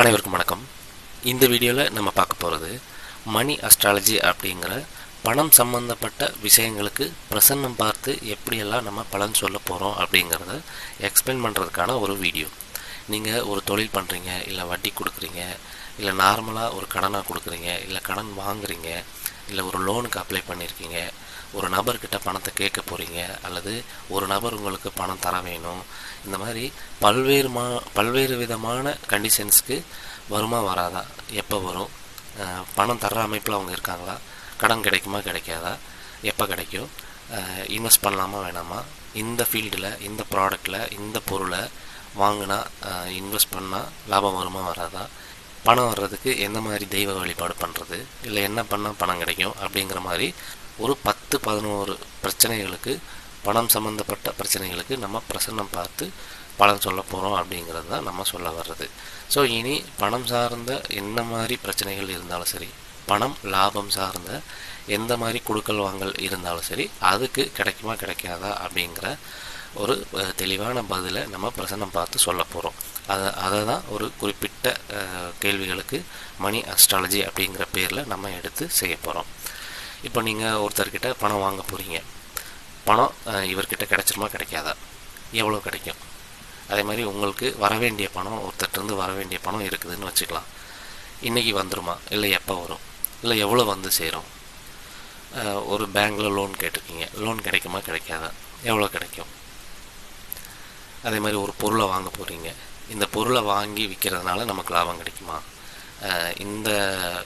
அனைவருக்கும் வணக்கம். இந்த வீடியோவில் நம்ம பார்க்க போகிறது மணி அஸ்ட்ராலஜி அப்படிங்கிற பணம் சம்பந்தப்பட்ட விஷயங்களுக்கு பிரசன்னம் பார்த்து எப்படியெல்லாம் நம்ம பலன் சொல்ல போகிறோம் அப்படிங்கிறத எக்ஸ்பிளைன் பண்ணுறதுக்கான ஒரு வீடியோ. நீங்கள் ஒரு தொழில் பண்ணுறீங்க இல்லை வட்டி கொடுக்குறீங்க இல்லை நார்மலாக ஒரு கடனாக கொடுக்குறீங்க இல்லை கடன் வாங்குறீங்க இல்லை ஒரு லோனுக்கு அப்ளை பண்ணியிருக்கீங்க ஒரு நபர்கிட்ட பணத்தை கேட்க போகிறீங்க அல்லது ஒரு நபர் உங்களுக்கு பணம் தர வேணும். இந்த மாதிரி பல்வேறு மா பல்வேறு விதமான கண்டிஷன்ஸ்க்கு வருமா வராதா? எப்போ வரும்? பணம் தர்ற அமைப்பில் அவங்க இருக்காங்களா? கடன் கிடைக்குமா கிடைக்காதா? எப்போ கிடைக்கும்? இன்வெஸ்ட் பண்ணலாமா வேணாமா? இந்த ஃபீல்டில் இந்த ப்ராடக்டில் இந்த பொருளை வாங்கினா இன்வெஸ்ட் பண்ணால் லாபம் வருமா வராதா? பணம் வர்றதுக்கு எந்த மாதிரி தெய்வ வழிபாடு பண்ணுறது இல்லை என்ன பண்ணால் பணம் கிடைக்கும் அப்படிங்கிற மாதிரி ஒரு பத்து பதினோரு பிரச்சனைகளுக்கு பணம் சம்மந்தப்பட்ட பிரச்சனைகளுக்கு நம்ம பிரசன்னம் பார்த்து பலன் சொல்ல போகிறோம் அப்படிங்கிறது தான் நம்ம சொல்ல வர்றது. ஸோ இனி பணம் சார்ந்த என்ன மாதிரி பிரச்சனைகள் இருந்தாலும் சரி பணம் லாபம் சார்ந்த எந்த மாதிரி கொடுக்கல் வாங்கல் இருந்தாலும் சரி அதுக்கு கிடைக்குமா கிடைக்காதா அப்படிங்கிற ஒரு தெளிவான பதிலை நம்ம பிரசன்னம் பார்த்து சொல்ல போகிறோம் அதை அதை தான் ஒரு குறிப்பிட்ட கேள்விகளுக்கு மணி அஸ்ட்ராலஜி அப்படிங்கிற பேரில் நம்ம எடுத்து செய்ய போகிறோம் இப்போ நீங்கள் ஒருத்தர்கிட்ட பணம் வாங்க போகிறீங்க பணம் இவர்கிட்ட கிடைச்சிருமா கிடைக்காதா? எவ்வளோ கிடைக்கும்? அதே மாதிரி உங்களுக்கு வர வேண்டிய பணம் ஒருத்தர்கிட்டருந்து வர வேண்டிய பணம் இருக்குதுன்னு வச்சுக்கலாம். இன்றைக்கி வந்துருமா? இல்லை எப்போ வரும்? இல்லை எவ்வளோ வந்து சேரும்? ஒரு பேங்க்கில் லோன் கேட்டிருக்கீங்க. லோன் கிடைக்குமா கிடைக்காதா? எவ்வளோ கிடைக்கும்? அதே மாதிரி ஒரு பொருளை வாங்க போகிறீங்க இந்த பொருளை வாங்கி விற்கிறதுனால நமக்கு லாபம் கிடைக்குமா? இந்த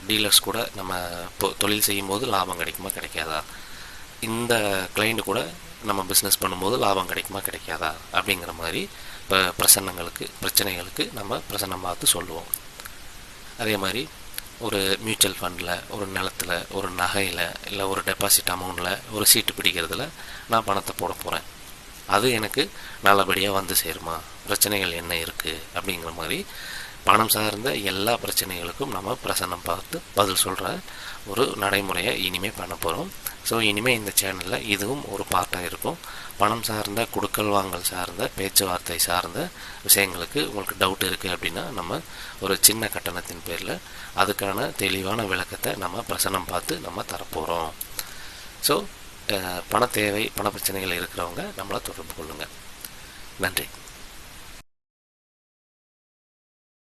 டீலர்ஸ் கூட நம்ம இப்போ தொழில் செய்யும்போது லாபம் கிடைக்குமா கிடைக்காதா? இந்த கிளைண்ட் கூட நம்ம பிஸ்னஸ் பண்ணும்போது லாபம் கிடைக்குமா கிடைக்காதா? அப்படிங்கிற மாதிரி இப்போ பிரசன்னங்களுக்கு பிரச்சனைகளுக்கு நம்ம பிரசன்னம் பார்த்து சொல்லுவோம். அதே மாதிரி ஒரு மியூச்சுவல் ஃபண்டில் ஒரு நிலத்தில் ஒரு நகையில் இல்லை ஒரு டெபாசிட் அமௌண்ட்டில் ஒரு சீட்டு பிடிக்கிறதுல நான் பணத்தை போட போகிறேன் அது எனக்கு நல்லபடியாக வந்து சேருமா? பிரச்சனைகள் என்ன இருக்குது அப்படிங்கிற மாதிரி பணம் சார்ந்த எல்லா பிரச்சனைகளுக்கும் நம்ம பிரசன்னம் பார்த்து பதில் சொல்கிற ஒரு நடைமுறையை இனிமேல் பண்ண போகிறோம் ஸோ இனிமேல் இந்த சேனலில் இதுவும் ஒரு பார்ட்டாக இருக்கும். பணம் சார்ந்த கொடுக்கல் வாங்கல் சார்ந்த பேச்சுவார்த்தை சார்ந்த விஷயங்களுக்கு உங்களுக்கு டவுட் இருக்குது அப்படின்னா நம்ம ஒரு சின்ன கட்டணத்தின் பேரில் அதுக்கான தெளிவான விளக்கத்தை நம்ம பிரசன்னம் பார்த்து நம்ம தரப்போகிறோம் ஸோ பண தேவை பண பிரச்சனைகள் இருக்கிறவங்க நம்மளை தொடர்பு கொள்ளுங்கள் நன்றி.